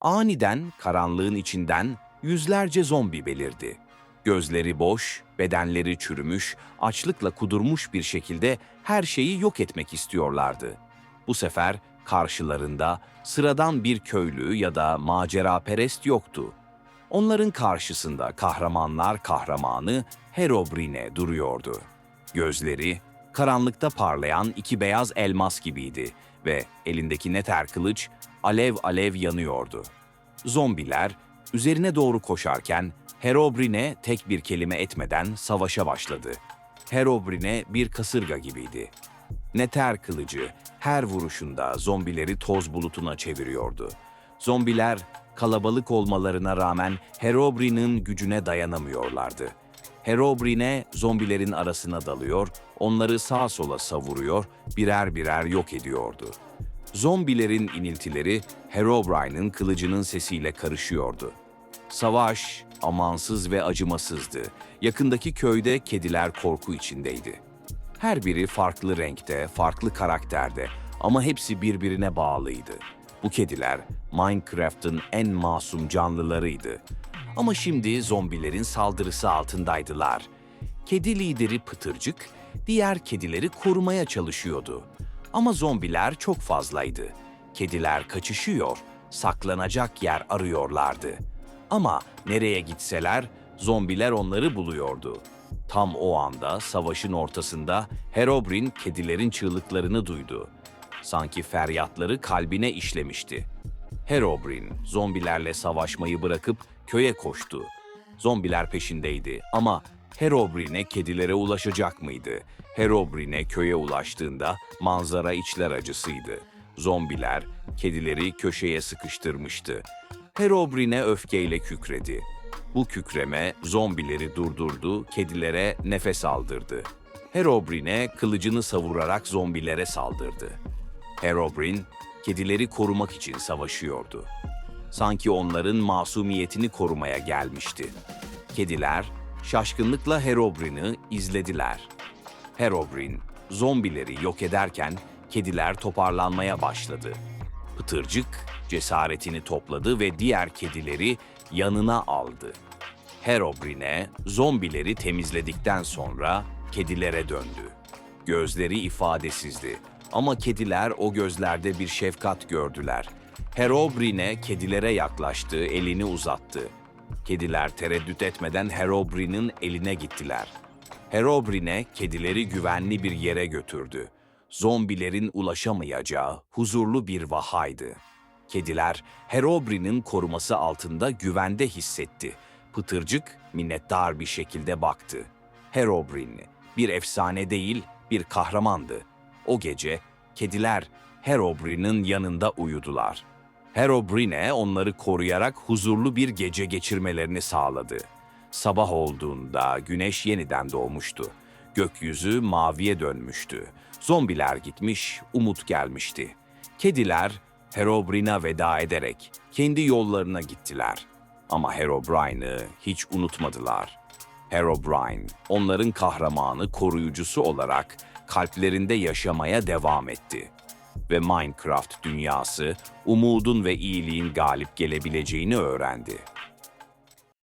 Aniden karanlığın içinden yüzlerce zombi belirdi. Gözleri boş, bedenleri çürümüş, açlıkla kudurmuş bir şekilde her şeyi yok etmek istiyorlardı. Bu sefer karşılarında sıradan bir köylü ya da maceraperest yoktu. Onların karşısında kahramanlar kahramanı Herobrine duruyordu. Gözleri karanlıkta parlayan iki beyaz elmas gibiydi ve elindeki neter kılıç alev alev yanıyordu. Zombiler üzerine doğru koşarken Herobrine tek bir kelime etmeden savaşa başladı. Herobrine bir kasırga gibiydi. Neter kılıcı her vuruşunda zombileri toz bulutuna çeviriyordu. Zombiler kalabalık olmalarına rağmen Herobrine'in gücüne dayanamıyorlardı. Herobrine zombilerin arasına dalıyor, onları sağa sola savuruyor, birer birer yok ediyordu. Zombilerin iniltileri Herobrine'in kılıcının sesiyle karışıyordu. Savaş amansız ve acımasızdı. Yakındaki köyde kediler korku içindeydi. Her biri farklı renkte, farklı karakterde ama hepsi birbirine bağlıydı. Bu kediler Minecraft'ın en masum canlılarıydı. Ama şimdi zombilerin saldırısı altındaydılar. Kedi lideri Pıtırcık diğer kedileri korumaya çalışıyordu. Ama zombiler çok fazlaydı. Kediler kaçışıyor, saklanacak yer arıyorlardı. Ama nereye gitseler zombiler onları buluyordu. Tam o anda savaşın ortasında Herobrine kedilerin çığlıklarını duydu. Sanki feryatları kalbine işlemişti. Herobrine zombilerle savaşmayı bırakıp köye koştu. Zombiler peşindeydi ama Herobrine kedilere ulaşacak mıydı? Herobrine köye ulaştığında manzara içler acısıydı. Zombiler kedileri köşeye sıkıştırmıştı. Herobrine öfkeyle kükredi. Bu kükreme zombileri durdurdu, kedilere nefes aldırdı. Herobrine kılıcını savurarak zombilere saldırdı. Herobrine kedileri korumak için savaşıyordu. Sanki onların masumiyetini korumaya gelmişti. Kediler şaşkınlıkla Herobrine'i izlediler. Herobrine zombileri yok ederken kediler toparlanmaya başladı. Pıtırcık cesaretini topladı ve diğer kedileri yanına aldı. Herobrine zombileri temizledikten sonra kedilere döndü. Gözleri ifadesizdi ama kediler o gözlerde bir şefkat gördüler. Herobrine kedilere yaklaştı, elini uzattı. Kediler tereddüt etmeden Herobrine'in eline gittiler. Herobrine kedileri güvenli bir yere götürdü. Zombilerin ulaşamayacağı huzurlu bir vahaydı. Kediler Herobrine'in koruması altında güvende hissetti. Pıtırcık minnettar bir şekilde baktı. Herobrine bir efsane değil, bir kahramandı. O gece kediler Herobrine'in yanında uyudular. Herobrine onları koruyarak huzurlu bir gece geçirmelerini sağladı. Sabah olduğunda güneş yeniden doğmuştu. Gökyüzü maviye dönmüştü. Zombiler gitmiş, umut gelmişti. Kediler Herobrine'a veda ederek kendi yollarına gittiler. Ama Herobrine'ı hiç unutmadılar. Herobrine, onların kahramanı, koruyucusu olarak kalplerinde yaşamaya devam etti. Ve Minecraft dünyası umudun ve iyiliğin galip gelebileceğini öğrendi.